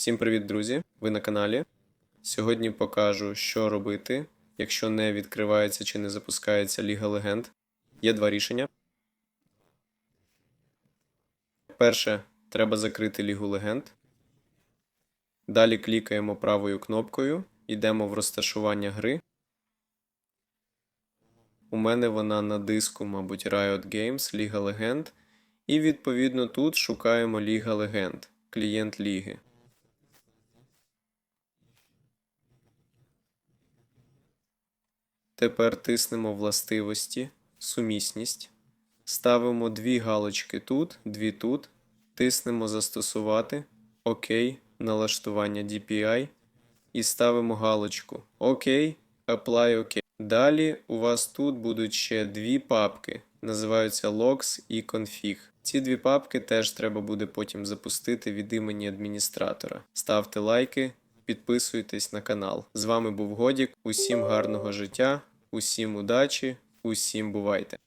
Всім привіт, друзі! Ви на каналі. Сьогодні покажу, що робити, якщо не відкривається чи не запускається Ліга Легенд. Є два рішення. Перше, треба закрити Лігу Легенд. Далі клікаємо правою кнопкою, йдемо в розташування гри. У мене вона на диску, мабуть, Riot Games, Ліга Легенд. І відповідно тут шукаємо Ліга Легенд, клієнт ліги. Тепер тиснемо властивості, сумісність. Ставимо дві галочки тут, дві тут. Тиснемо Застосувати, ОК, налаштування DPI. І ставимо галочку ОК, Apply ОК. Далі у вас тут будуть ще дві папки, називаються Logs і Config. Ці дві папки теж треба буде потім запустити від імені адміністратора. Ставте лайки, підписуйтесь на канал. З вами був Годік. Усім гарного життя, усім удачі, усім бувайте!